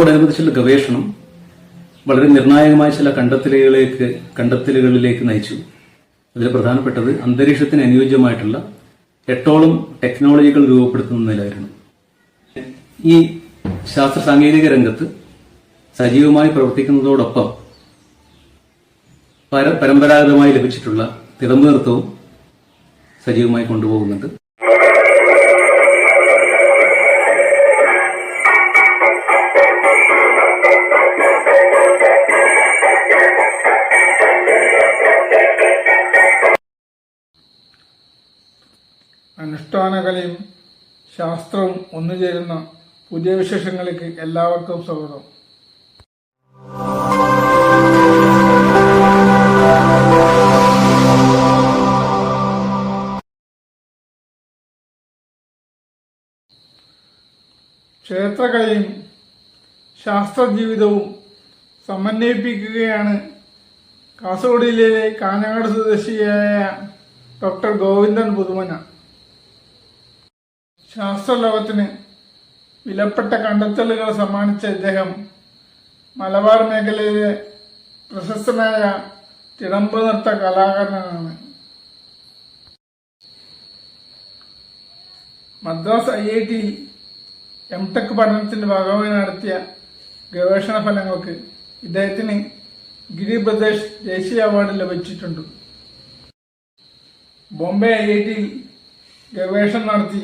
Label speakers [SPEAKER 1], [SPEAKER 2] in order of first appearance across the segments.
[SPEAKER 1] അതോടനുബന്ധിച്ചുള്ള ഗവേഷണം വളരെ നിർണായകമായ ചില കണ്ടെത്തലുകളിലേക്ക് കണ്ടെത്തലുകളിലേക്ക് നയിച്ചു. അതിൽ പ്രധാനപ്പെട്ടത് അന്തരീക്ഷത്തിന് അനുയോജ്യമായിട്ടുള്ള എട്ടോളം ടെക്നോളജികൾ രൂപപ്പെടുത്തുന്നതിലായിരുന്നു ഈ ശാസ്ത്ര സാങ്കേതിക രംഗത്ത് സജീവമായി പ്രവർത്തിക്കുന്നതോടൊപ്പം പര- പരമ്പരാഗതമായി ലഭിച്ചിട്ടുള്ള തിടമ്പ് നൃത്തവും സജീവമായി കൊണ്ടുപോകുന്നുണ്ട്.
[SPEAKER 2] അനുഷ്ഠാനകലയും ശാസ്ത്രവും ഒന്നുചേരുന്ന പുതിയ വിശേഷങ്ങളിലേക്ക് എല്ലാവർക്കും സ്വാഗതം. ക്ഷേത്രകലയും ശാസ്ത്രജീവിതവും സമന്വയിപ്പിക്കുകയാണ് കാസർഗോഡ് ജില്ലയിലെ കാഞ്ഞങ്ങാട് സ്വദേശിയായ ഡോക്ടർ ഗോവിന്ദൻ പുതുമന. ശാസ്ത്രലോകത്തിന് വിലപ്പെട്ട കണ്ടെത്തലുകൾ സമ്മാനിച്ച ഇദ്ദേഹം മലബാർ മേഖലയിലെ പ്രശസ്തനായ തിടമ്പ് നൃത്ത കലാകാരനാണ്. Madras I I T M tech പഠനത്തിന്റെ ഭാഗമായി നടത്തിയ ഗവേഷണ ഫലങ്ങൾക്ക് ഇദ്ദേഹത്തിന് ഗിരി പ്രദേശ് ദേശീയ അവാർഡ് ലഭിച്ചിട്ടുണ്ട്. ബോംബെ ഐ ഐ ടിയിൽ ഗവേഷണം നടത്തി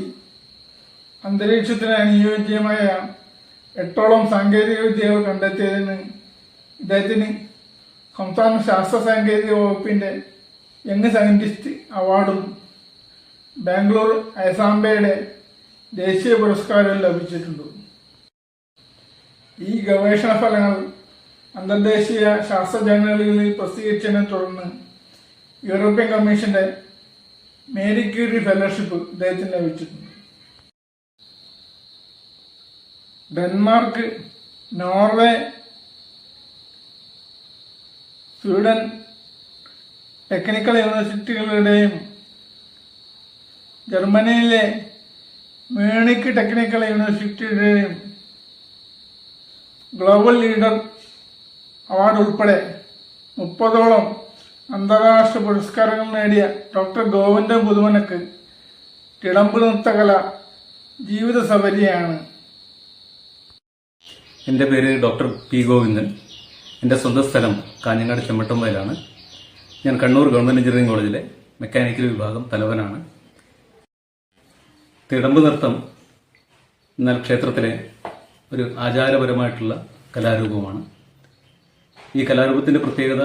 [SPEAKER 2] അന്തരീക്ഷത്തിന് അനുയോജ്യമായ എട്ടോളം സാങ്കേതിക വിദ്യകൾ കണ്ടെത്തിയതിന് ഇദ്ദേഹത്തിന് സംസ്ഥാന ശാസ്ത്ര സാങ്കേതിക വകുപ്പിന്റെ യങ് സയന്റിസ്റ്റ് അവാർഡും ബാംഗ്ലൂർ ഐസാംബയുടെ ദേശീയ പുരസ്കാരവും ലഭിച്ചിട്ടുണ്ട്. ഈ ഗവേഷണ ഫലങ്ങൾ അന്തർദേശീയ ശാസ്ത്ര ജേണലുകളിൽ പ്രസിദ്ധീകരിച്ചതിനെ തുടർന്ന് യൂറോപ്യൻ കമ്മീഷന്റെ മേരി ക്യൂരി ഫെലോഷിപ്പ് ഇദ്ദേഹത്തിന് ലഭിച്ചിട്ടുണ്ട്. ഡെൻമാർക്ക് നോർവേ സ്വീഡൻ ടെക്നിക്കൽ യൂണിവേഴ്സിറ്റികളുടെയും ജർമ്മനിയിലെ മ്യൂണിക് ടെക്നിക്കൽ യൂണിവേഴ്സിറ്റിയുടെയും ഗ്ലോബൽ ലീഡർ അവാർഡ് ഉൾപ്പെടെ മുപ്പതോളം അന്താരാഷ്ട്ര പുരസ്കാരങ്ങൾ നേടിയ ഡോക്ടർ ഗോവിന്ദൻ പുതുമനക്ക് തിടമ്പ് നൃത്തകല ജീവിത സബരിയാണ്
[SPEAKER 1] എന്റെ പേര് ഡോക്ടർ പി ഗോവിന്ദൻ. എന്റെ സ്വന്തം സ്ഥലം കാഞ്ഞങ്ങാട് ചെമ്മട്ടമ്പയിലാണ് ഞാൻ കണ്ണൂർ ഗവൺമെന്റ് എഞ്ചിനീയറിംഗ് കോളേജിലെ മെക്കാനിക്കൽ വിഭാഗം തലവനാണ്. തിടമ്പ് നൃത്തം എന്നാൽ ക്ഷേത്രത്തിലെ ഒരു ആചാരപരമായിട്ടുള്ള കലാരൂപമാണ്. ഈ കലാരൂപത്തിന്റെ പ്രത്യേകത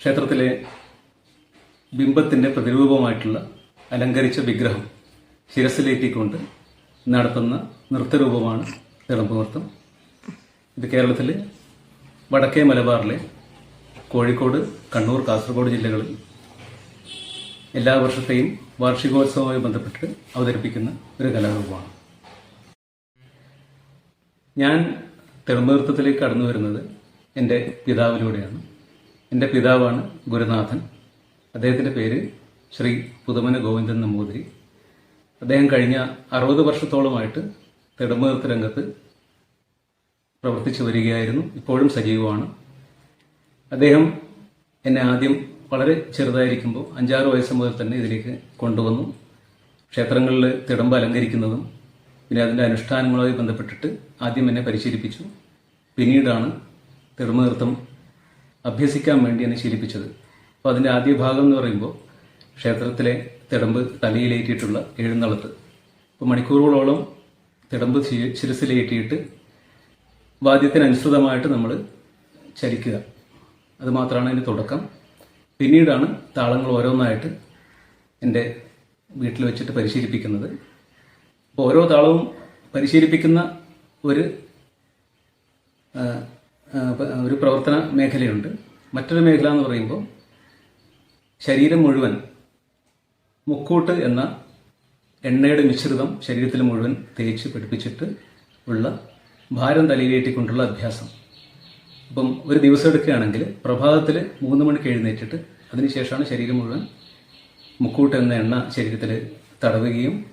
[SPEAKER 1] ക്ഷേത്രത്തിലെ ബിംബത്തിന്റെ പ്രതിരൂപമായിട്ടുള്ള അലങ്കരിച്ച വിഗ്രഹം ശിരസിലേറ്റിക്കൊണ്ട് നടത്തുന്ന നൃത്തരൂപമാണ് തിടമ്പ് നൃത്തം ഇത് കേരളത്തിൽ വടക്കേ മലബാറിലെ കോഴിക്കോട് കണ്ണൂർ കാസർഗോഡ് ജില്ലകളിൽ എല്ലാ വർഷത്തെയും വാർഷികോത്സവവുമായി ബന്ധപ്പെട്ട് അവതരിപ്പിക്കുന്ന ഒരു കലാരൂപമാണ്. ഞാൻ തെളിമ്പ് നൃത്തത്തിലേക്ക് കടന്നു വരുന്നത് എന്റെ പിതാവിലൂടെയാണ്. എന്റെ പിതാവാണ് ഗുരുനാഥൻ. അദ്ദേഹത്തിന്റെ പേര് ശ്രീ പുതുമന ഗോവിന്ദൻ നമ്പൂതിരി. അദ്ദേഹം കഴിഞ്ഞ അറുപത് വർഷത്തോളമായിട്ട് തിടമ്പ് നൃത്ത രംഗത്ത് പ്രവർത്തിച്ചു വരികയായിരുന്നു. ഇപ്പോഴും സജീവമാണ്. അദ്ദേഹം എന്നെ ആദ്യം വളരെ ചെറുതായിരിക്കുമ്പോൾ അഞ്ചാറ് വയസ്സ് മുതൽ തന്നെ ഇതിലേക്ക് കൊണ്ടുവന്നു. ക്ഷേത്രങ്ങളിൽ തിടമ്പ് അലങ്കരിക്കുന്നതും പിന്നെ അതിന്റെ അനുഷ്ഠാനങ്ങളുമായി ബന്ധപ്പെട്ടിട്ട് ആദ്യം എന്നെ പരിശീലിപ്പിച്ചു. പിന്നീടാണ് തിടമ്പ് നൃത്തം അഭ്യസിക്കാൻ വേണ്ടി എന്നെ ശീലിപ്പിച്ചത്. അപ്പോൾ അതിന്റെ ആദ്യ ഭാഗം എന്ന് പറയുമ്പോൾ ക്ഷേത്രത്തിലെ തിടമ്പ് തലയിലേറ്റിയിട്ടുള്ള എഴുന്നള്ളത്ത് ഇപ്പോൾ മണിക്കൂറുകളോളം തിടമ്പ് ശിരസിലേറ്റിയിട്ട് വാദ്യത്തിനനുസൃതമായിട്ട് നമ്മൾ ചലിക്കുക. അത് മാത്രമാണ് അതിന്റെ തുടക്കം. പിന്നീടാണ് താളങ്ങൾ ഓരോന്നായിട്ട് എന്റെ വീട്ടിൽ വെച്ചിട്ട് പരിശീലിപ്പിക്കുന്നത്. അപ്പോൾ ഓരോ താളവും പരിശീലിപ്പിക്കുന്ന ഒരു ഒരു പ്രവർത്തന മേഖലയുണ്ട്. മറ്റൊരു മേഖല എന്ന് പറയുമ്പോൾ ശരീരം മുഴുവൻ മുക്കൂട്ട് എന്ന എണ്ണയുടെ മിശ്രിതം ശരീരത്തിൽ മുഴുവൻ തേച്ച് പിടിപ്പിച്ചിട്ട് ഉള്ള ഭാരം തലയിലേറ്റിക്കൊണ്ടുള്ള അഭ്യാസം. അപ്പം ഒരു ദിവസം എടുക്കുകയാണെങ്കിൽ പ്രഭാതത്തിൽ മൂന്ന് മണിക്ക് എഴുന്നേറ്റിട്ട് അതിനുശേഷമാണ് ശരീരം മുഴുവൻ മുക്കൂട്ട് എന്ന എണ്ണ ശരീരത്തിൽ തടവുകയും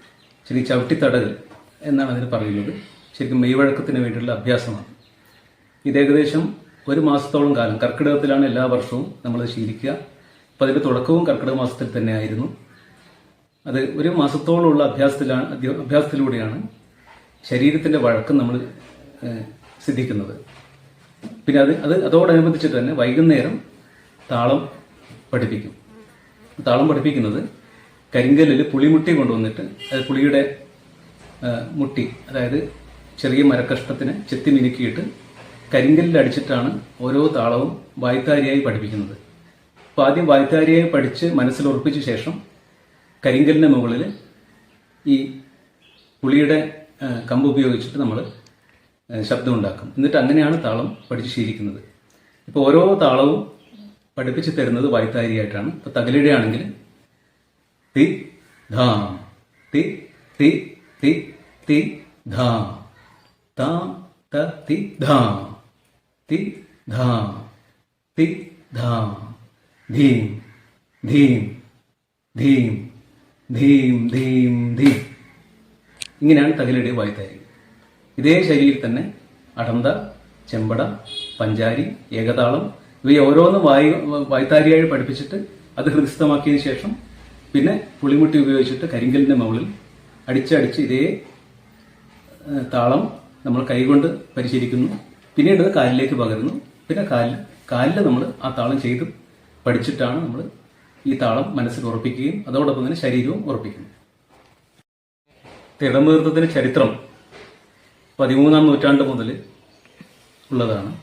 [SPEAKER 1] ശരി ചവിട്ടി തടകൽ എന്നാണ് അതിന് പറയുന്നത്. ശരിക്കും മെയ്വഴക്കത്തിന് വേണ്ടിയുള്ള അഭ്യാസമാണ്. ഇത് ഏകദേശം ഒരു മാസത്തോളം കാലം കർക്കിടകത്തിലാണ് എല്ലാ വർഷവും നമ്മൾ ശീലിക്കുക. അപ്പം അതിന്റെ തുടക്കവും കർക്കിടക മാസത്തിൽ തന്നെയായിരുന്നു. അത് ഒരു മാസത്തോളമുള്ള അഭ്യാസത്തിലാണ് അഭ്യാസത്തിലൂടെയാണ് ശരീരത്തിന്റെ വഴക്കം നമ്മൾ സിദ്ധിക്കുന്നത്. പിന്നെ അത് അത് അതോടനുബന്ധിച്ചിട്ട് തന്നെ വൈകുന്നേരം താളം പഠിപ്പിക്കും. താളം പഠിപ്പിക്കുന്നത് കരിങ്കല്ലിൽ പുളിമുട്ടി കൊണ്ടുവന്നിട്ട് അത് പുളിയുടെ മുട്ടി അതായത് ചെറിയ മരക്കഷ്ണത്തിന് ചെത്തി മിനുക്കിയിട്ട് കരിങ്കല്ലിൽ അടിച്ചിട്ടാണ് ഓരോ താളവും വായ്ത്താരിയായി പഠിപ്പിക്കുന്നത്. അപ്പോൾ ആദ്യം വായ്ത്താരിയായി പഠിച്ച് മനസ്സിൽ ഉറപ്പിച്ച ശേഷം കരിങ്കല്ലിന് മുകളിൽ ഈ പുളിയുടെ കമ്പ് ഉപയോഗിച്ചിട്ട് നമ്മൾ ശബ്ദം ഉണ്ടാക്കും എന്നിട്ട് അങ്ങനെയാണ് താളം പഠിച്ച് ശീലിക്കുന്നത്. ഇപ്പോൾ ഓരോ താളവും പഠിപ്പിച്ച് തരുന്നത് വായ്ത്താരിയായിട്ടാണ് ഇപ്പോൾ ആണെങ്കിൽ തി ധാം തി തി തി തി ധാം താം ത തി ധാം തി ധാം തി ധാം ധീം ധീം ധീം ധീം ധീം ധീം. ഇങ്ങനെയാണ് തകിലടി വായ്ത്താരി ഇതേ ശൈലിയിൽ തന്നെ അടന്ത ചെമ്പട പഞ്ചാരി ഏകതാളം ഇവയെ ഓരോന്ന് വായി വായ്ത്താരിയായി പഠിപ്പിച്ചിട്ട് അത് ഹൃദയസ്ഥമാക്കിയതിനു ശേഷം പിന്നെ പുളിമുട്ടി ഉപയോഗിച്ചിട്ട് കരിങ്കലിന്റെ മുകളിൽ അടിച്ചടിച്ച് ഇതേ താളം നമ്മൾ കൈകൊണ്ട് പരിശീലിക്കുന്നു. പിന്നീട് കാലിലേക്ക് പകരുന്നു. പിന്നെ കാലിൽ കാലിൽ നമ്മൾ ആ താളം ചെയ്ത് പഠിച്ചിട്ടാണ് നമ്മൾ ഈ താളം മനസ്സിൽ ഉറപ്പിക്കുകയും അതോടൊപ്പം തന്നെ ശരീരവും ഉറപ്പിക്കുന്നു. തിടമീർത്തത്തിന് ചരിത്രം പതിമൂന്നാം നൂറ്റാണ്ട് മുതൽ ഉള്ളതാണ്.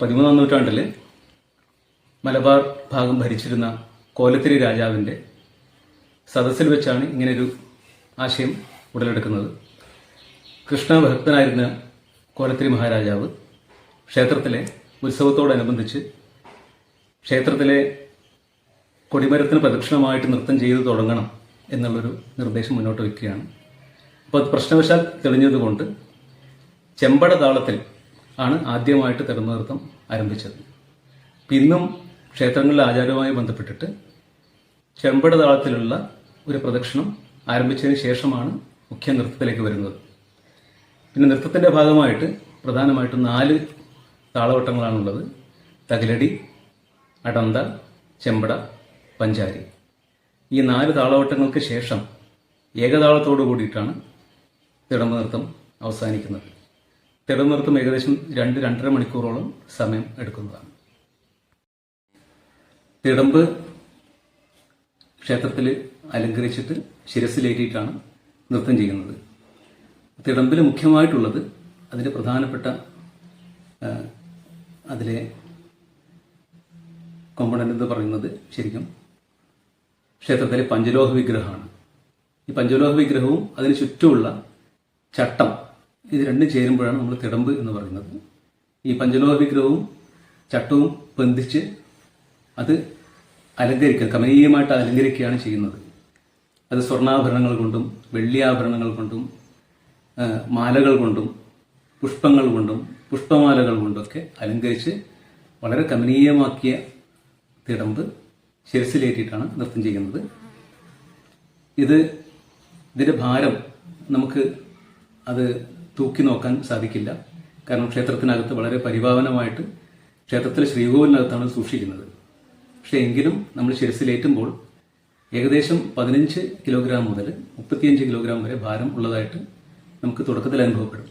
[SPEAKER 1] പതിമൂന്നാം നൂറ്റാണ്ടിൽ മലബാർ ഭാഗം ഭരിച്ചിരുന്ന കോലത്തിരി രാജാവിന്റെ സദസ്സിൽ വെച്ചാണ് ഇങ്ങനൊരു ആശയം ഉടലെടുക്കുന്നത്. കൃഷ്ണഭക്തനായിരുന്ന കോലത്തിരി മഹാരാജാവ് ക്ഷേത്രത്തിലെ ഉത്സവത്തോടനുബന്ധിച്ച് ക്ഷേത്രത്തിലെ കൊടിമരത്തിന് പ്രദക്ഷിണമായിട്ട് നൃത്തം ചെയ്തു തുടങ്ങണം എന്നുള്ളൊരു നിർദ്ദേശം മുന്നോട്ട് വയ്ക്കുകയാണ്. അപ്പോൾ അത് പ്രശ്നവശാൽ തെളിഞ്ഞതുകൊണ്ട് ചെമ്പട താളത്തിൽ ആണ് ആദ്യമായിട്ട് തെരുനൃത്തം ആരംഭിച്ചത്. പിന്നും ക്ഷേത്രങ്ങളിലെ ആചാരവുമായി ബന്ധപ്പെട്ടിട്ട് ചെമ്പട താളത്തിലുള്ള ഒരു പ്രദക്ഷിണം ആരംഭിച്ചതിന് ശേഷമാണ് മുഖ്യ നൃത്തത്തിലേക്ക് വരുന്നത്. പിന്നെ നൃത്തത്തിന്റെ ഭാഗമായിട്ട് പ്രധാനമായിട്ടും നാല് താളവട്ടങ്ങളാണുള്ളത്. തകിലടി അടന്ത ചെമ്പട പഞ്ചാരി. ഈ നാല് താളവട്ടങ്ങൾക്ക് ശേഷം ഏകതാളത്തോടു കൂടിയിട്ടാണ് തിടമ്പ് നൃത്തം അവസാനിക്കുന്നത്. തിടമ്പ് നൃത്തം ഏകദേശം രണ്ട് രണ്ടര മണിക്കൂറോളം സമയം എടുക്കുന്നതാണ്. തിടമ്പ് ക്ഷേത്രത്തിൽ അലങ്കരിച്ചിട്ട് ശിരസിലേറ്റിയിട്ടാണ് നൃത്തം ചെയ്യുന്നത്. തിടമ്പിൽ മുഖ്യമായിട്ടുള്ളത് അതിന്റെ പ്രധാനപ്പെട്ട അതിലെ കോമ്പണന്റ് എന്ന് പറയുന്നത് ശരിക്കും ക്ഷേത്രത്തിലെ പഞ്ചലോഹ വിഗ്രഹമാണ്. ഈ പഞ്ചലോഹ വിഗ്രഹവും അതിന് ചുറ്റുമുള്ള ചട്ടം ഇത് രണ്ടും ചേരുമ്പോഴാണ് നമ്മൾ തിടമ്പ് എന്ന് പറയുന്നത്. ഈ പഞ്ചലോഹ വിഗ്രഹവും ചട്ടവും ബന്ധിച്ച് അത് അലങ്കരിക്കുക കമനീയമായിട്ട് അലങ്കരിക്കുകയാണ് ചെയ്യുന്നത്. അത് സ്വർണാഭരണങ്ങൾ കൊണ്ടും വെള്ളിയാഭരണങ്ങൾ കൊണ്ടും മാലകൾ കൊണ്ടും പുഷ്പങ്ങൾ കൊണ്ടും പുഷ്പമാലകൾ കൊണ്ടൊക്കെ അലങ്കരിച്ച് വളരെ കമനീയമാക്കിയ തിടമ്പ് ശിരസിലേറ്റിയിട്ടാണ് നൃത്തം ചെയ്യുന്നത്. ഇത് ഇതിന്റെ ഭാരം നമുക്ക് അത് തൂക്കി നോക്കാൻ സാധിക്കില്ല. കാരണം ക്ഷേത്രത്തിനകത്ത് വളരെ പരിഭാവനമായിട്ട് ക്ഷേത്രത്തിലെ ശ്രീകോവിലിനകത്താണ് സൂക്ഷിക്കുന്നത്. പക്ഷേ എങ്കിലും നമ്മൾ ശിരസിലേറ്റുമ്പോൾ ഏകദേശം പതിനഞ്ച് കിലോഗ്രാം മുതൽ മുപ്പത്തിയഞ്ച് കിലോഗ്രാം വരെ ഭാരം ഉള്ളതായിട്ട് നമുക്ക് തുടക്കത്തിൽ അനുഭവപ്പെടും.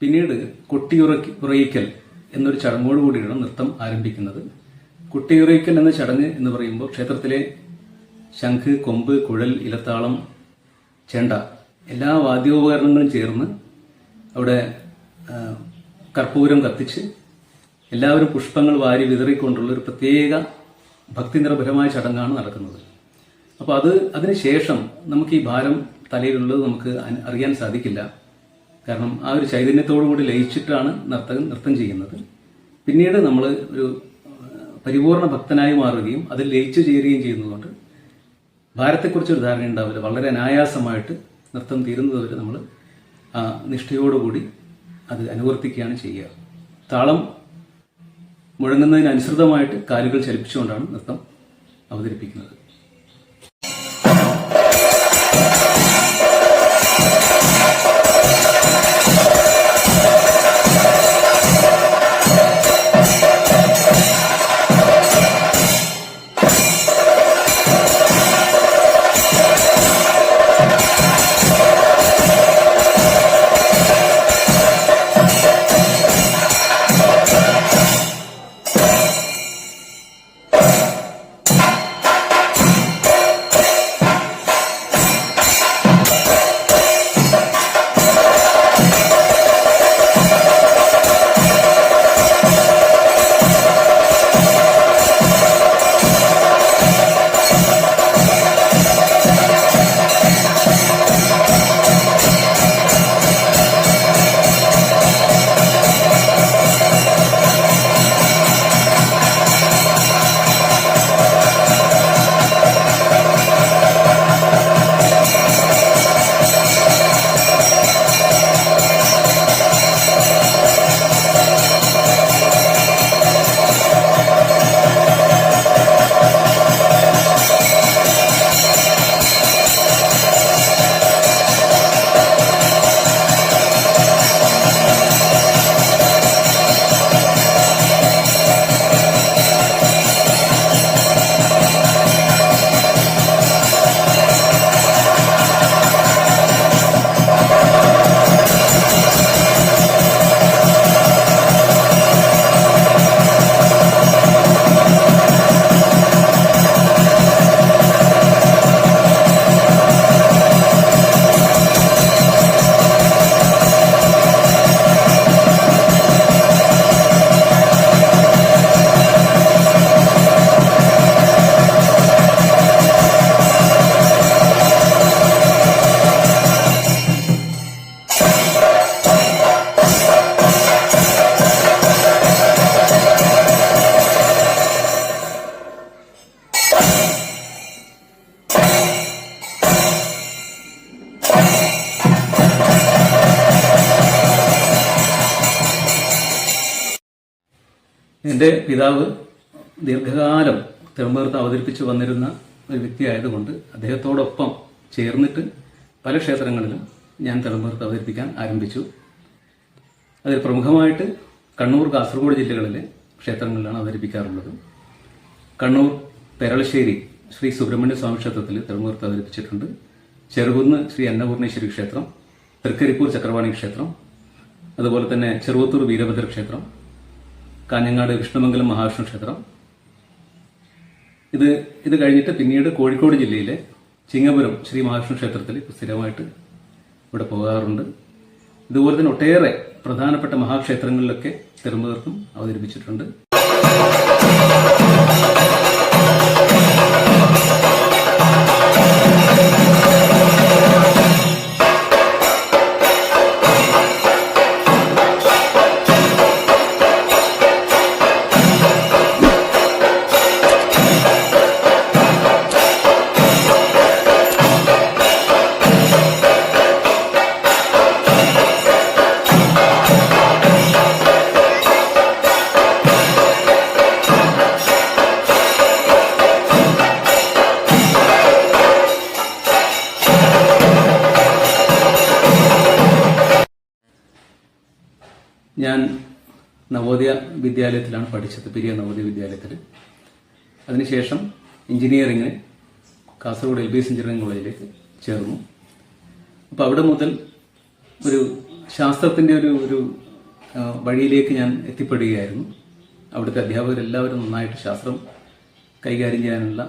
[SPEAKER 1] പിന്നീട് കൊട്ടിയുറക്കി ഉറയിക്കൽ എന്നൊരു ചടങ്ങോട് കൂടിയാണ് നൃത്തം ആരംഭിക്കുന്നത്. കുട്ടിയുറയിക്കൽ എന്ന ചടങ്ങ് എന്ന് പറയുമ്പോൾ ക്ഷേത്രത്തിലെ ശംഖ് കൊമ്പ് കുഴൽ ഇലത്താളം ചെണ്ട എല്ലാ വാദ്യോപകരണങ്ങളും ചേർന്ന് അവിടെ കർപ്പൂരം കത്തിച്ച് എല്ലാവരും പുഷ്പങ്ങൾ വാരി വിതറിക്കൊണ്ടുള്ള ഒരു പ്രത്യേക ഭക്തി നിർഭരമായ ചടങ്ങാണ് നടക്കുന്നത്. അപ്പോൾ അത് അതിനുശേഷം നമുക്ക് ഈ ഭാരം തലയിലുള്ളത് നമുക്ക് അറിയാൻ സാധിക്കില്ല. കാരണം ആ ഒരു ചൈതന്യത്തോടു കൂടി ലയിച്ചിട്ടാണ് നർത്തകൻ നൃത്തം ചെയ്യുന്നത്. പിന്നീട് നമ്മൾ ഒരു പരിപൂർണ ഭക്തനായി മാറുകയും അതിൽ ലയിച്ചു ചേരുകയും ചെയ്യുന്നതുകൊണ്ട് ഭാരത്തെക്കുറിച്ച് ഒരു ധാരണ ഉണ്ടാവില്ല. വളരെ അനായാസമായിട്ട് നൃത്തം തീരുന്നതുവരെ നമ്മൾ നിഷ്ഠയോടുകൂടി അത് അനുവർത്തിക്കുകയാണ് ചെയ്യുക. താളം മുഴങ്ങുന്നതിനനുസൃതമായിട്ട് കാലുകൾ ചലിപ്പിച്ചുകൊണ്ടാണ് നൃത്തം അവതരിപ്പിക്കുന്നത്. പിതാവ് ദീർഘകാലം തിരുവനന്തപുരത്ത് അവതരിപ്പിച്ചു വന്നിരുന്ന ഒരു വ്യക്തി ആയതുകൊണ്ട് അദ്ദേഹത്തോടൊപ്പം ചേർന്നിട്ട് പല ക്ഷേത്രങ്ങളിലും ഞാൻ തിരുവനന്തപുരത്ത് അവതരിപ്പിക്കാൻ ആരംഭിച്ചു. അതിൽ പ്രമുഖമായിട്ട് കണ്ണൂർ കാസർഗോഡ് ജില്ലകളിലെ ക്ഷേത്രങ്ങളിലാണ് അവതരിപ്പിക്കാറുള്ളത്. കണ്ണൂർ പെരളശ്ശേരി ശ്രീ സുബ്രഹ്മണ്യ സ്വാമി ക്ഷേത്രത്തിൽ തിരുവനന്തപുരത്ത് അവതരിപ്പിച്ചിട്ടുണ്ട്. ചെറുകുന്ന് ശ്രീ അന്നപൂർണേശ്വരി ക്ഷേത്രം തൃക്കരിപ്പൂർ ചക്രവാണി ക്ഷേത്രം അതുപോലെ തന്നെ ചെറുവത്തൂർ വീരഭദ്ര ക്ഷേത്രം കാഞ്ഞങ്ങാട് വിഷ്ണുമംഗലം മഹാവിഷ്ണു ക്ഷേത്രം. ഇത് ഇത് കഴിഞ്ഞിട്ട് പിന്നീട് കോഴിക്കോട് ജില്ലയിലെ ചിങ്ങപുരം ശ്രീ മഹാവിഷ്ണു ക്ഷേത്രത്തിൽ സ്ഥിരമായിട്ട് ഇവിടെ പോകാറുണ്ട്. ഇതുപോലെ തന്നെ ഒട്ടേറെ പ്രധാനപ്പെട്ട മഹാക്ഷേത്രങ്ങളിലൊക്കെ തിരുവനന്തപുരത്തും അവതരിപ്പിച്ചിട്ടുണ്ട്. വിദ്യാലയത്തിലാണ് പഠിച്ചത് പെരിയ നവോദയ വിദ്യാലയത്തിൽ. അതിനുശേഷം എഞ്ചിനീയറിങ്ങിന് Kasaragod L B S engineering കോളേജിലേക്ക് ചേർന്നു. അപ്പോൾ അവിടെ മുതൽ ഒരു ശാസ്ത്രത്തിന്റെ ഒരു ഒരു വഴിയിലേക്ക് ഞാൻ എത്തിപ്പെടുകയായിരുന്നു. അവിടുത്തെ അധ്യാപകരെല്ലാവരും നന്നായിട്ട് ശാസ്ത്രം കൈകാര്യം ചെയ്യാനുള്ള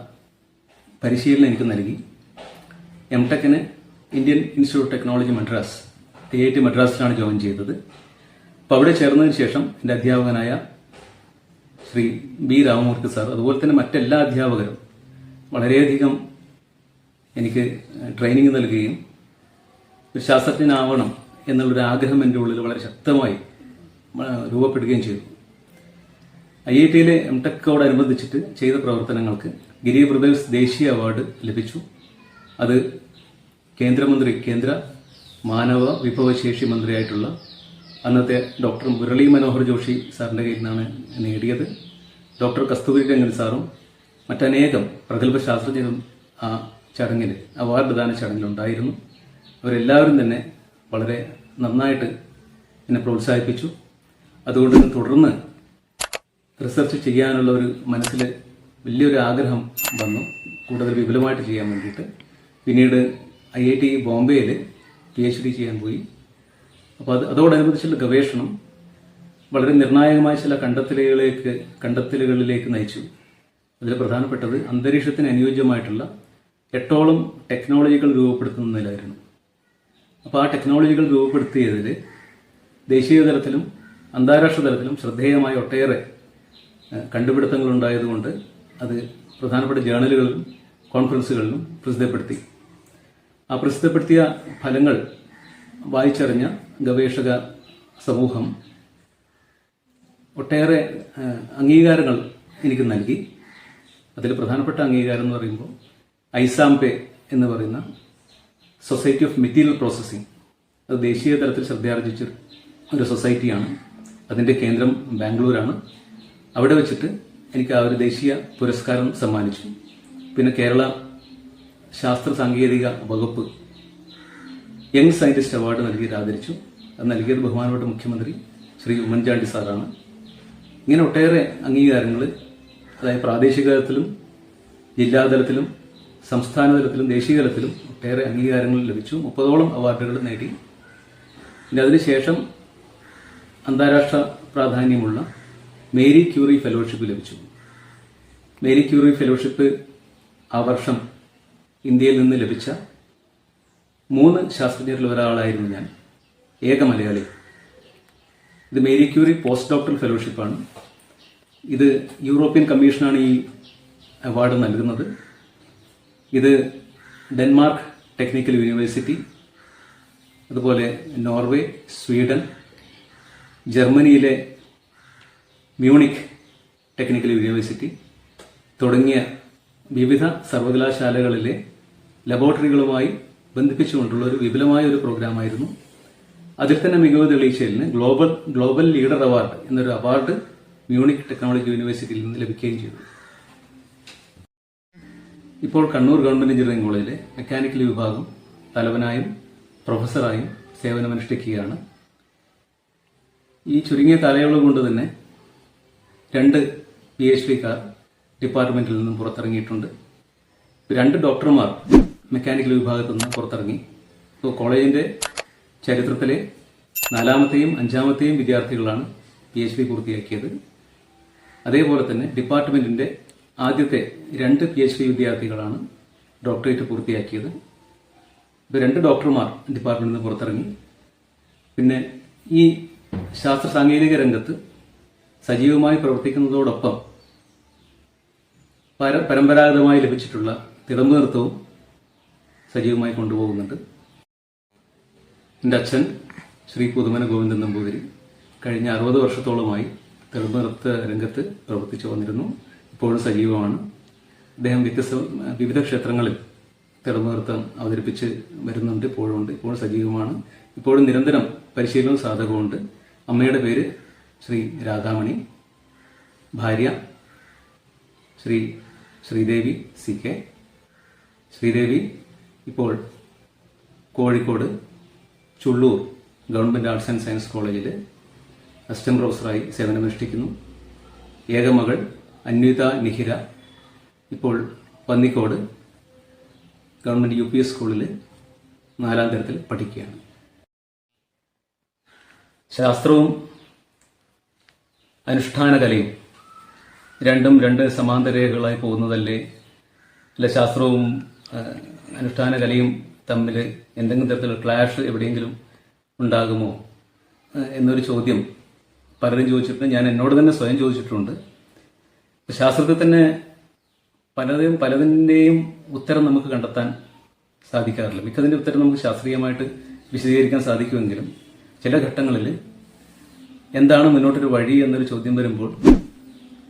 [SPEAKER 1] പരിശീലനം എനിക്ക് നൽകി. M ടെക്കിന് Indian institute technology Madras T I T മദ്രാസിലാണ് join ചെയ്തത്. അപ്പോൾ അവിടെ ചേർന്നതിന് ശേഷം എന്റെ അധ്യാപകനായ ശ്രീ ബി രാമമൂർത്തി സാർ അതുപോലെ തന്നെ മറ്റെല്ലാ അധ്യാപകരും വളരെയധികം എനിക്ക് ട്രെയിനിങ് നൽകുകയും ഒരു ശാസ്ത്രജ്ഞനാവണം എന്നുള്ളൊരു ആഗ്രഹം എന്റെ ഉള്ളിൽ വളരെ ശക്തമായി രൂപപ്പെടുകയും ചെയ്തു. ഐ ഐ ടിയിലെ എം ടെക്കോടനുബന്ധിച്ചിട്ട് ചെയ്ത പ്രവർത്തനങ്ങൾക്ക് ഗിരി ബ്രദേഴ്സ് ദേശീയ അവാർഡ് ലഭിച്ചു. അത് കേന്ദ്രമന്ത്രി കേന്ദ്ര മാനവ വിഭവശേഷി മന്ത്രിയായിട്ടുള്ള അന്നത്തെ ഡോക്ടർ മുരളി മനോഹർ ജോഷി സാറിന്റെ കയ്യിൽ നിന്നാണ് നേടിയത്. ഡോക്ടർ കസ്തൂരി രംഗൻ സാറും മറ്റനേകം പ്രഗത്ഭ ശാസ്ത്രജ്ഞരും ആ ചടങ്ങിൽ അവാർഡ് ദാന ചടങ്ങിലുണ്ടായിരുന്നു. അവരെല്ലാവരും തന്നെ വളരെ നന്നായിട്ട് എന്നെ പ്രോത്സാഹിപ്പിച്ചു. അതുകൊണ്ട് തുടർന്ന് റിസർച്ച് ചെയ്യാനുള്ള ഒരു മനസ്സിൽ വലിയൊരു ആഗ്രഹം വന്നു. കൂടുതൽ വിപുലമായിട്ട് ചെയ്യാൻ വേണ്ടിയിട്ട്. പിന്നീട് ഐ ഐ ടി ബോംബെയിൽ പി എച്ച് ഡി ചെയ്യാൻ പോയി. അപ്പോൾ അത് അതോടനുബന്ധിച്ചുള്ള ഗവേഷണം വളരെ നിർണായകമായ ചില കണ്ടെത്തലുകളിലേക്ക് കണ്ടെത്തലുകളിലേക്ക് നയിച്ചു. അതിൽ പ്രധാനപ്പെട്ടത് അന്തരീക്ഷത്തിന് അനുയോജ്യമായിട്ടുള്ള എട്ടോളം ടെക്നോളജികൾ രൂപപ്പെടുത്തുന്നതിലായിരുന്നു അപ്പോൾ ആ ടെക്നോളജികൾ രൂപപ്പെടുത്തിയതിൽ ദേശീയ തലത്തിലും അന്താരാഷ്ട്ര തലത്തിലും ശ്രദ്ധേയമായ ഒട്ടേറെ കണ്ടുപിടുത്തങ്ങൾ ഉണ്ടായതുകൊണ്ട് അത് പ്രധാനപ്പെട്ട ജേണലുകളിലും കോൺഫറൻസുകളിലും പ്രസിദ്ധപ്പെടുത്തി. ആ പ്രസിദ്ധപ്പെടുത്തിയ ഫലങ്ങൾ വായിച്ചറിഞ്ഞ ഗവേഷക സമൂഹം ഒട്ടേറെ അംഗീകാരങ്ങൾ എനിക്ക് നൽകി. അതിൽ പ്രധാനപ്പെട്ട അംഗീകാരം എന്ന് പറയുമ്പോൾ ഐസാംപെ എന്ന് പറയുന്ന സൊസൈറ്റി ഓഫ് മെറ്റീരിയൽ പ്രോസസ്സിംഗ് അത് ദേശീയ തലത്തിൽ ശ്രദ്ധയാർജിച്ച ഒരു സൊസൈറ്റിയാണ്. അതിന്റെ കേന്ദ്രം ബാംഗ്ലൂരാണ്. അവിടെ വെച്ചിട്ട് എനിക്ക് ആ ഒരു ദേശീയ പുരസ്കാരം സമ്മാനിച്ചു. പിന്നെ കേരള ശാസ്ത്ര സാങ്കേതിക വകുപ്പ് യങ് സയന്റിസ്റ്റ് അവാർഡ് നൽകിയത് ആദരിച്ചു. അത് നൽകിയത് ബഹുമാനപ്പെട്ട മുഖ്യമന്ത്രി ശ്രീ ഉമ്മൻചാണ്ടി സാറാണ്. ഇങ്ങനെ ഒട്ടേറെ അംഗീകാരങ്ങൾ അതായത് പ്രാദേശിക തലത്തിലും ജില്ലാതലത്തിലും സംസ്ഥാന തലത്തിലും ദേശീയ തലത്തിലും ഒട്ടേറെ അംഗീകാരങ്ങൾ ലഭിച്ചു. മുപ്പതോളം അവാർഡുകൾ നേടി. പിന്നെ അതിനുശേഷം അന്താരാഷ്ട്ര പ്രാധാന്യമുള്ള മേരി ക്യൂറി ഫെലോഷിപ്പ് ലഭിച്ചു. മേരി ക്യൂറി ഫെലോഷിപ്പ് ആ വർഷം ഇന്ത്യയിൽ നിന്ന് ലഭിച്ച മൂന്ന് ശാസ്ത്രജ്ഞരിൽ ഒരാളായിരുന്നു ഞാൻ. ഏക മലയാളി. ഇത് മേരി ക്യൂറി പോസ്റ്റ് ഡോക്ടർ ഫെലോഷിപ്പാണ്. ഇത് യൂറോപ്യൻ കമ്മീഷനാണ് ഈ അവാർഡ് നൽകുന്നത്. ഇത് ഡെൻമാർക്ക് ടെക്നിക്കൽ യൂണിവേഴ്സിറ്റി അതുപോലെ നോർവേ സ്വീഡൻ ജർമ്മനിയിലെ മ്യൂണിക് ടെക്നിക്കൽ യൂണിവേഴ്സിറ്റി തുടങ്ങിയ വിവിധ സർവകലാശാലകളിലെ ലബോറട്ടറികളുമായി ബന്ധിപ്പിച്ചുകൊണ്ടുള്ള ഒരു വിപുലമായ ഒരു പ്രോഗ്രാമായിരുന്നു. അതിൽ തന്നെ മികവ് തെളിയിച്ചതിന് ഗ്ലോബൽ ഗ്ലോബൽ ലീഡർ അവാർഡ് എന്നൊരു അവാർഡ് മ്യൂണിക് ടെക്നോളജി യൂണിവേഴ്സിറ്റിയിൽ നിന്ന് ലഭിക്കുകയും ചെയ്തു. ഇപ്പോൾ കണ്ണൂർ ഗവൺമെന്റ് എഞ്ചിനീയറിംഗ് കോളേജിലെ മെക്കാനിക്കൽ വിഭാഗം തലവനായും പ്രൊഫസറായും സേവനമനുഷ്ഠിക്കുകയാണ്. ഈ ചുരുങ്ങിയ തലയുള്ള കൊണ്ട് തന്നെ രണ്ട് പി എച്ച് ഡിക്കാർ ഡിപ്പാർട്ട്മെന്റിൽ നിന്നും പുറത്തിറങ്ങിയിട്ടുണ്ട്. രണ്ട് ഡോക്ടർമാർ മെക്കാനിക്കൽ വിഭാഗത്തിൽ നിന്ന് പുറത്തിറങ്ങി. അപ്പോൾ കോളേജിന്റെ ചരിത്രത്തിലെ നാലാമത്തെയും അഞ്ചാമത്തെയും വിദ്യാർത്ഥികളാണ് പി എച്ച് ഡി പൂർത്തിയാക്കിയത്. അതേപോലെ തന്നെ ഡിപ്പാർട്ട്മെന്റിന്റെ ആദ്യത്തെ രണ്ട് പി എച്ച് ഡി വിദ്യാർത്ഥികളാണ് ഡോക്ടറേറ്റ് പൂർത്തിയാക്കിയത്. ഇപ്പോൾ രണ്ട് ഡോക്ടർമാർ ഡിപ്പാർട്ട്മെന്റിൽ നിന്ന് പുറത്തിറങ്ങി. പിന്നെ ഈ ശാസ്ത്ര സാങ്കേതിക രംഗത്ത് സജീവമായി പ്രവർത്തിക്കുന്നതോടൊപ്പം പര- പരമ്പരാഗതമായി ലഭിച്ചിട്ടുള്ള തിടമ്പേർത്തവും സജീവമായി കൊണ്ടുപോകുന്നുണ്ട്. എന്റെ അച്ഛൻ ശ്രീ പുതുമന ഗോവിന്ദൻ നമ്പൂതിരി കഴിഞ്ഞ അറുപത് വർഷത്തോളമായി തിടമ്പേർത്ത രംഗത്ത് പ്രവർത്തിച്ചു വന്നിരുന്നു. ഇപ്പോഴും സജീവമാണ്. അദ്ദേഹം വ്യത്യസ്ത വിവിധ ക്ഷേത്രങ്ങളിൽ തിടമ്പേർത്തം അവതരിപ്പിച്ച് വരുന്നുണ്ട് ഇപ്പോഴും ഉണ്ട് ഇപ്പോഴും സജീവമാണ്. ഇപ്പോഴും നിരന്തരം പരിശീലനവും സാധകവുമുണ്ട്. അമ്മയുടെ പേര് ശ്രീ രാധാമണി. ഭാര്യ ശ്രീ ശ്രീദേവി സി കെ. ശ്രീദേവി ഇപ്പോൾ Kozhikode Chulloor government arts and science കോളേജിൽ അസിസ്റ്റന്റ് പ്രൊഫസറായി സേവനമനുഷ്ഠിക്കുന്നു. ഏകമകൾ അന്വിത നിഹിര ഇപ്പോൾ Pannikode government U P S സ്കൂളിൽ നാലാം തരത്തിൽ പഠിക്കുകയാണ്. ശാസ്ത്രവും അനുഷ്ഠാന കലയും രണ്ടും രണ്ട് സമാന്തര രേഖകളായി പോകുന്നതല്ലേ? അല്ല ശാസ്ത്രവും അനുഷ്ഠാന കലയും തമ്മിൽ എന്തെങ്കിലും തരത്തിലുള്ള ക്ലാഷ് എവിടെയെങ്കിലും ഉണ്ടാകുമോ എന്നൊരു ചോദ്യം പലരും ചോദിച്ചിട്ടുണ്ട്. ഞാൻ എന്നോട് തന്നെ സ്വയം ചോദിച്ചിട്ടുണ്ട്. ശാസ്ത്രത്തിൽ തന്നെ പലതും പലതിന്റെയും ഉത്തരം നമുക്ക് കണ്ടെത്താൻ സാധിക്കാറില്ല. മിക്കതിന്റെ ഉത്തരം നമുക്ക് ശാസ്ത്രീയമായിട്ട് വിശദീകരിക്കാൻ സാധിക്കുമെങ്കിലും ചില ഘട്ടങ്ങളിൽ എന്താണ് മുന്നോട്ടൊരു വഴി എന്നൊരു ചോദ്യം വരുമ്പോൾ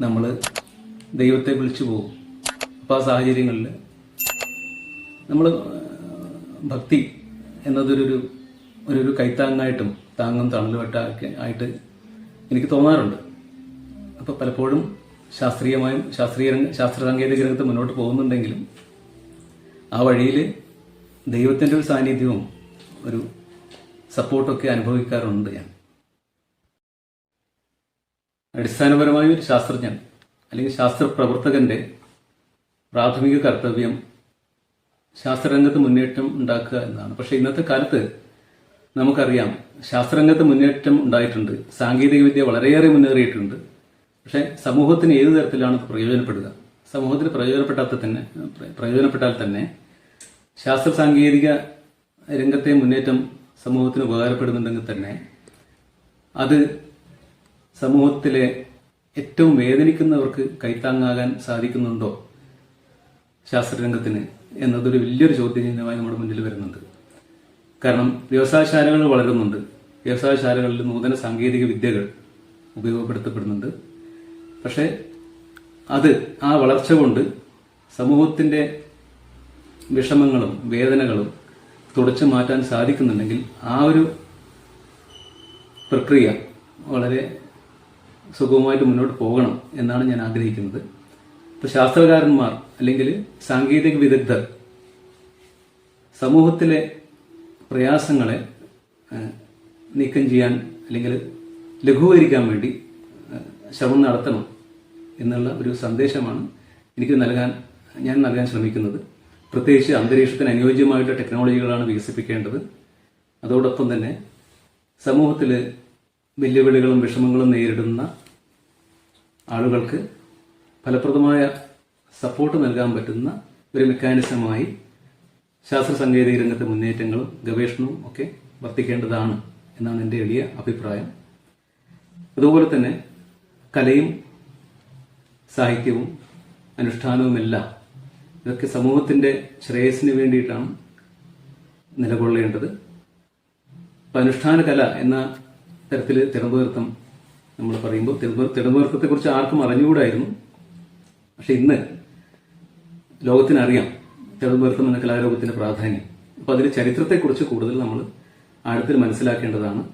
[SPEAKER 1] നമ്മൾ ദൈവത്തെ വിളിച്ചു പോകും. അപ്പോൾ ആ സാഹചര്യങ്ങളിൽ നമ്മൾ ഭക്തി എന്നതൊരു ഒരു കൈത്താങ്ങായിട്ടും താങ്ങും തണലുമായിട്ടൊക്കെ ആയിട്ട് എനിക്ക് തോന്നാറുണ്ട്. അപ്പോൾ പലപ്പോഴും ശാസ്ത്രീയമായും ശാസ്ത്രീയ ശാസ്ത്ര സാങ്കേതിക രംഗത്ത് മുന്നോട്ട് പോകുന്നുണ്ടെങ്കിലും ആ വഴിയിൽ ദൈവത്തിന്റെ ഒരു സാന്നിധ്യവും ഒരു സപ്പോർട്ടൊക്കെ അനുഭവിക്കാറുണ്ട് ഞാൻ. അടിസ്ഥാനപരമായ ഒരു ശാസ്ത്രജ്ഞൻ അല്ലെങ്കിൽ ശാസ്ത്ര പ്രാഥമിക കർത്തവ്യം ശാസ്ത്രരംഗത്ത് മുന്നേറ്റം ഉണ്ടാക്കുക എന്നാണ്. പക്ഷെ ഇന്നത്തെ കാലത്ത് നമുക്കറിയാം ശാസ്ത്രരംഗത്ത് മുന്നേറ്റം ഉണ്ടായിട്ടുണ്ട്. സാങ്കേതികവിദ്യ വളരെയേറെ മുന്നേറിയിട്ടുണ്ട്. പക്ഷെ സമൂഹത്തിന് ഏത് തരത്തിലാണ് പ്രയോജനപ്പെടുക? സമൂഹത്തിന് പ്രയോജനപ്പെടാത്ത തന്നെ പ്രയോജനപ്പെട്ടാൽ തന്നെ ശാസ്ത്ര സാങ്കേതിക രംഗത്തെ മുന്നേറ്റം സമൂഹത്തിന് ഉപകാരപ്പെടുന്നുണ്ടെങ്കിൽ തന്നെ അത് സമൂഹത്തിലെ ഏറ്റവും വേദനിക്കുന്നവർക്ക് കൈത്താങ്ങാകാൻ സാധിക്കുന്നുണ്ടോ ശാസ്ത്രരംഗത്തിന്? എന്നതൊരു വലിയൊരു ചോദ്യചിഹ്നമായി നമ്മുടെ മുന്നിൽ വരുന്നുണ്ട്. കാരണം വ്യവസായശാലകൾ വളരുന്നുണ്ട്. വ്യവസായശാലകളിൽ നൂതന സാങ്കേതിക വിദ്യകൾ ഉപയോഗപ്പെടുത്തപ്പെടുന്നുണ്ട്. പക്ഷേ അത് ആ വളർച്ച കൊണ്ട് സമൂഹത്തിന്റെ വിഷമങ്ങളും വേദനകളും തുടച്ചു മാറ്റാൻ സാധിക്കുന്നുണ്ടെങ്കിൽ ആ ഒരു പ്രക്രിയ വളരെ സുഗമമായിട്ട് മുന്നോട്ട് പോകണം എന്നാണ് ഞാൻ ആഗ്രഹിക്കുന്നത്. ഇപ്പൊ ശാസ്ത്രകാരന്മാർ അല്ലെങ്കിൽ സാങ്കേതിക വിദഗ്ധർ സമൂഹത്തിലെ പ്രയാസങ്ങളെ നീക്കം ചെയ്യാൻ അല്ലെങ്കിൽ ലഘൂകരിക്കാൻ വേണ്ടി ശ്രമം നടത്തണം എന്നുള്ള ഒരു സന്ദേശമാണ് എനിക്ക് നൽകാൻ ഞാൻ നൽകാൻ ശ്രമിക്കുന്നത്. പ്രത്യേകിച്ച് അന്തരീക്ഷത്തിന് അനുയോജ്യമായിട്ടുള്ള ടെക്നോളജികളാണ് വികസിപ്പിക്കേണ്ടത്. അതോടൊപ്പം തന്നെ സമൂഹത്തിൽ വെല്ലുവിളികളും വിഷമങ്ങളും നേരിടുന്ന ആളുകൾക്ക് ഫലപ്രദമായ സപ്പോർട്ട് നൽകാൻ പറ്റുന്ന ഒരു മെക്കാനിസമായി ശാസ്ത്ര സാങ്കേതിക രംഗത്തെ മുന്നേറ്റങ്ങളും ഗവേഷണവും ഒക്കെ വർത്തിക്കേണ്ടതാണ് എന്നാണ് എന്റെ എളിയ അഭിപ്രായം. അതുപോലെ തന്നെ കലയും സാഹിത്യവും അനുഷ്ഠാനവുമെല്ലാം ഇതൊക്കെ സമൂഹത്തിന്റെ ശ്രേയസ്സിന് വേണ്ടിയിട്ടാണ് നിലകൊള്ളേണ്ടത്. അപ്പൊ അനുഷ്ഠാന കല എന്ന തരത്തിൽ തിടമ്പുതീർത്ഥം നമ്മൾ പറയുമ്പോൾ തിരുവനന്തപുരത്തെ കുറിച്ച് ആർക്കും അറിഞ്ഞുകൂടായിരുന്നു. പക്ഷെ ഇന്ന് ലോകത്തിനറിയാം തിരുവനന്തപുരത്തം എന്ന കലാരൂപത്തിന്റെ പ്രാധാന്യം. അപ്പൊ അതിന്റെ ചരിത്രത്തെക്കുറിച്ച് കൂടുതൽ നമ്മൾ ആഴത്തിൽ മനസ്സിലാക്കേണ്ടതാണ്.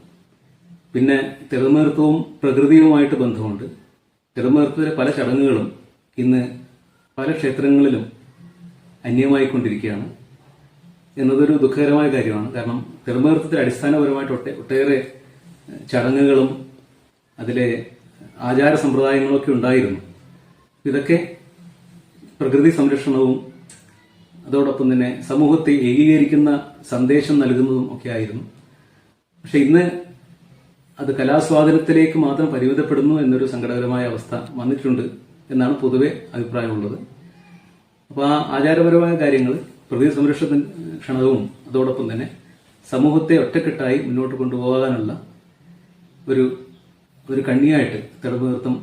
[SPEAKER 1] പിന്നെ തിരുവനന്തപുരത്തവും പ്രകൃതിയുമായിട്ട് ബന്ധമുണ്ട്. തിരുമേർത്തത്തിലെ പല ചടങ്ങുകളും ഇന്ന് പല ക്ഷേത്രങ്ങളിലും അന്യമായിക്കൊണ്ടിരിക്കുകയാണ് എന്നതൊരു ദുഃഖകരമായ കാര്യമാണ്. കാരണം തെളിമേർത്തത്തിൽ അടിസ്ഥാനപരമായിട്ട് ഒട്ടേ ഒട്ടേറെ ചടങ്ങുകളും അതിലെ ആചാര സമ്പ്രദായങ്ങളൊക്കെ ഉണ്ടായിരുന്നു. ഇതൊക്കെ പ്രകൃതി സംരക്ഷണവും അതോടൊപ്പം തന്നെ സമൂഹത്തെ ഏകീകരിക്കുന്ന സന്ദേശം നൽകുന്നതും ഒക്കെ ആയിരുന്നു. പക്ഷെ ഇന്ന് അത് കലാസ്വാദനത്തിലേക്ക് മാത്രം പരിമിതപ്പെടുന്നു എന്നൊരു സങ്കടകരമായ അവസ്ഥ വന്നിട്ടുണ്ട് എന്നാണ് പൊതുവെ അഭിപ്രായമുള്ളത്. അപ്പോൾ ആ ആചാരപരമായ കാര്യങ്ങൾ പ്രകൃതി സംരക്ഷണവും അതോടൊപ്പം തന്നെ സമൂഹത്തെ ഒറ്റക്കെട്ടായി മുന്നോട്ട് കൊണ്ടുപോകാനുള്ള ഒരു ഒരു കണ്ണിയായിട്ട് തെളിവുനൃത്തം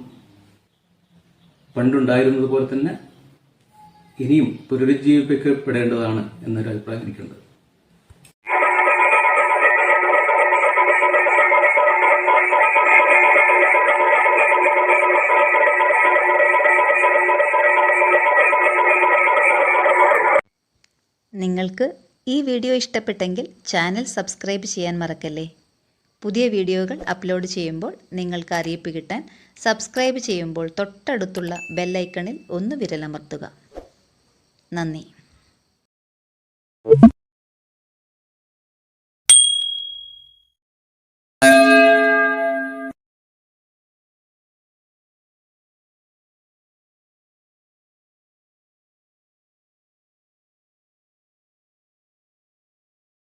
[SPEAKER 1] പണ്ടുണ്ടായിരുന്നത് പോലെ തന്നെ ഇനിയും പുനരുജ്ജീവിപ്പിക്കപ്പെടേണ്ടതാണ് എന്നൊരു അഭിപ്രായം എനിക്കുണ്ട്.
[SPEAKER 3] നിങ്ങൾക്ക് ഈ വീഡിയോ ഇഷ്ടപ്പെട്ടെങ്കിൽ ചാനൽ സബ്സ്ക്രൈബ് ചെയ്യാൻ മറക്കല്ലേ? പുതിയ വീഡിയോകൾ അപ്ലോഡ് ചെയ്യുമ്പോൾ നിങ്ങൾക്ക് അറിയിപ്പ് കിട്ടാൻ സബ്സ്ക്രൈബ് ചെയ്യുമ്പോൾ തൊട്ടടുത്തുള്ള ബെല്ലൈക്കണിൽ ഒന്ന് വിരലമർത്തുക. നന്ദി.